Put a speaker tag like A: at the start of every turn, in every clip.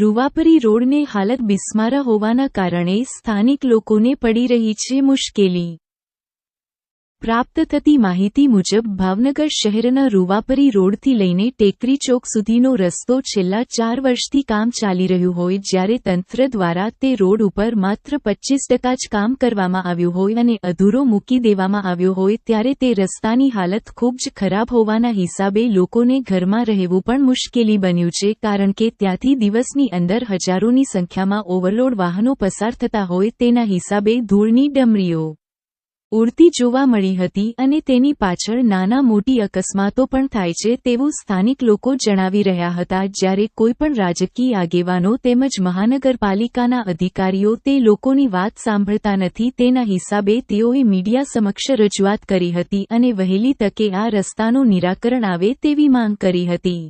A: રૂવાપરી રોડને હાલત બિસ્મારા હોવાના કારણે સ્થાનિક લોકોને પડી રહી છે મુશ્કેલી. પ્રાપ્ત થતી માહિતી મુજબ ભાવનગર શહેરના રૂવાપરી રોડથી લઈને ટેકરી ચોક સુધીનો રસ્તો છેલ્લા ચાર વર્ષથી કામ ચાલી રહ્યું હોય જ્યારે તંત્ર દ્વારા તે રોડ ઉપર માત્ર પચ્ચીસ ટકા જ કામ કરવામાં આવ્યું હોય અને અધૂરો મૂકી દેવામાં આવ્યો હોય ત્યારે તે રસ્તાની હાલત ખૂબ જ ખરાબ હોવાના હિસાબે લોકોને ઘરમાં રહેવું પણ મુશ્કેલી બન્યું છે કારણ કે ત્યાંથી દિવસની અંદર હજારોની સંખ્યામાં ઓવરલોડ વાહનો પસાર થતા હોય તેના હિસાબે ધૂળની ડમરીઓ ઉડતી જોવા મળી હતી અને તેની પાછળ નાના મોટી અકસ્માતો પણ થાય છે તેવું સ્થાનિક લોકો જણાવી રહ્યા હતા જ્યારે કોઈપણ રાજકીય આગેવાનો તેમજ મહાનગરપાલિકાના અધિકારીઓ તે લોકોની વાત સાંભળતા નથી તેના હિસાબે તેઓએ મીડિયા સમક્ષ રજૂઆત કરી હતી અને વહેલી તકે આ રસ્તાનું નિરાકરણ આવે તેવી માંગ કરી હતી.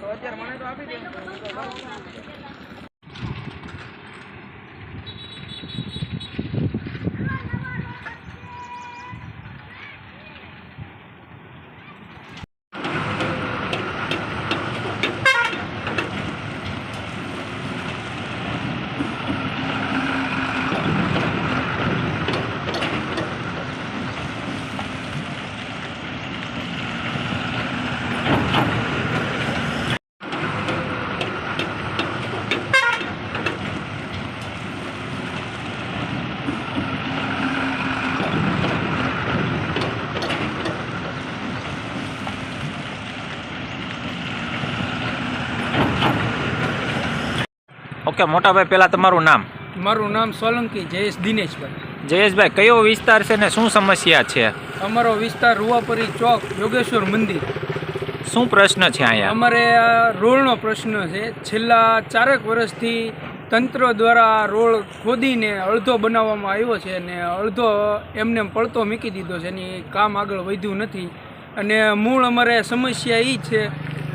A: તો અત્યારે મને તો આપી દે.
B: ઓકે મોટાભાઈ પહેલાં તમારું નામ?
C: મારું નામ સોલંકી જયેશ દિનેશભાઈ.
B: જયેશભાઈ કયો વિસ્તાર છે ને શું સમસ્યા છે?
C: અમારો વિસ્તાર રૂવાપરી ચોક યોગેશ્વર મંદિર.
B: શું પ્રશ્ન છે અહીંયા?
C: અમારે રોળનો રોડનો પ્રશ્ન છે. છેલ્લા ચારેક વર્ષથી તંત્ર દ્વારા રોળ રોડ ખોદીને અડધો બનાવવામાં આવ્યો છે અને અડધો એમને પડતો મૂકી દીધો છે. એની કામ આગળ વધ્યું નથી. અને મૂળ અમારે સમસ્યા એ છે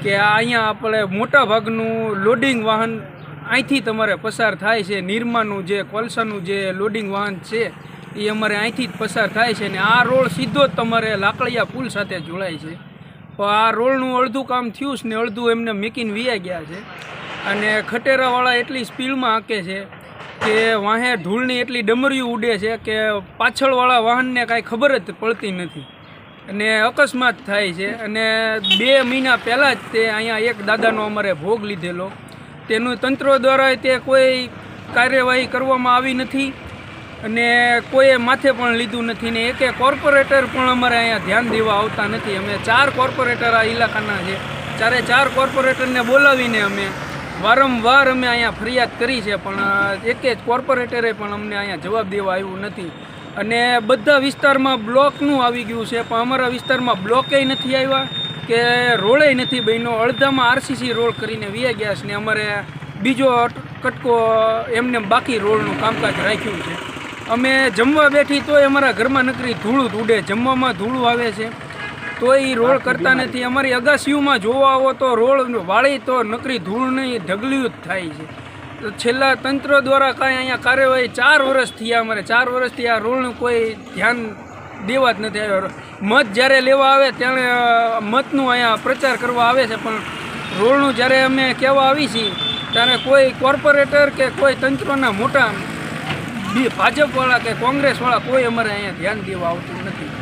C: કે આ અહીંયા આપણે મોટા ભાગનું લોડિંગ વાહન અહીંથી તમારે પસાર થાય છે નિરમાનું જે, કોલસાનું જે લોડિંગ વાહન છે, એ અમારે અહીંથી જ પસાર થાય છે અને આ રોડ સીધો જ તમારે લાકડિયા પુલ સાથે જોડાય છે. તો આ રોડનું અડધું કામ થયું છે ને અડધું એમને મેકીને વિયા ગયા છે. અને ખટેરાવાળા એટલી સ્પીડમાં આંકે છે કે વાહે ધૂળની એટલી ડમરીયું ઉડે છે કે પાછળવાળા વાહનને કાંઈ ખબર જ પડતી નથી. અને અકસ્માત થાય છે અને બે મહિના પહેલાં જ તે અહીંયા એક દાદાનો અમારે ભોગ લીધેલો. તેનું તંત્ર દ્વારા તે કોઈ કાર્યવાહી કરવામાં આવી નથી અને કોઈએ માથે પણ લીધું નથી ને એકે કોર્પોરેટર પણ અમારે અહીંયા ધ્યાન દેવા આવતા નથી. અમે ચાર કોર્પોરેટર આ ઇલાકાના છે. ચારે ચાર કોર્પોરેટરને બોલાવીને અમે વારંવાર અમે અહીંયા ફરિયાદ કરી છે, પણ એકે જ કોર્પોરેટરે પણ અમને અહીંયા જવાબ દેવા આવ્યું નથી. અને બધા વિસ્તારમાં બ્લોકનું આવી ગયું છે, પણ અમારા વિસ્તારમાં બ્લોકેય નથી આવ્યા. કે રોળે નથી બન્યો. અડધામાં આરસીસી રોળ કરીને વ્યા ગયા છે ને અમારે બીજો કટકો એમને બાકી રોળનું કામકાજ રાખ્યું છે. અમે જમવા બેઠી તોય અમારા ઘરમાં નકરી ધૂળ ઉડે. જમવામાં ધૂળ આવે છે. તો એ રોળ કરતા નથી. અમારી અગાસીઓમાં જોવા આવો તો રોળ વાળી તો નકરી ધૂળ નહીં ઢગલ્યું જ થાય છે. તો છેલ્લા તંત્ર દ્વારા કાંઈ અહીંયા કાર્યવાહી ચાર વર્ષ થયા. અમારે ચાર વર્ષથી આ રોળનું કોઈ ધ્યાન દેવા જ નથી આવ્યો. મત જ્યારે લેવા આવે ત્યારે મતનું અહીંયા પ્રચાર કરવા આવે છે, પણ રોડનું જ્યારે અમે કહેવા આવી છીએ, ત્યારે કોઈ કોર્પોરેટર કે કોઈ તંત્રના મોટા ભાજપવાળા કે કોંગ્રેસવાળા કોઈ અમારે અહીંયા ધ્યાન દેવા આવતું નથી.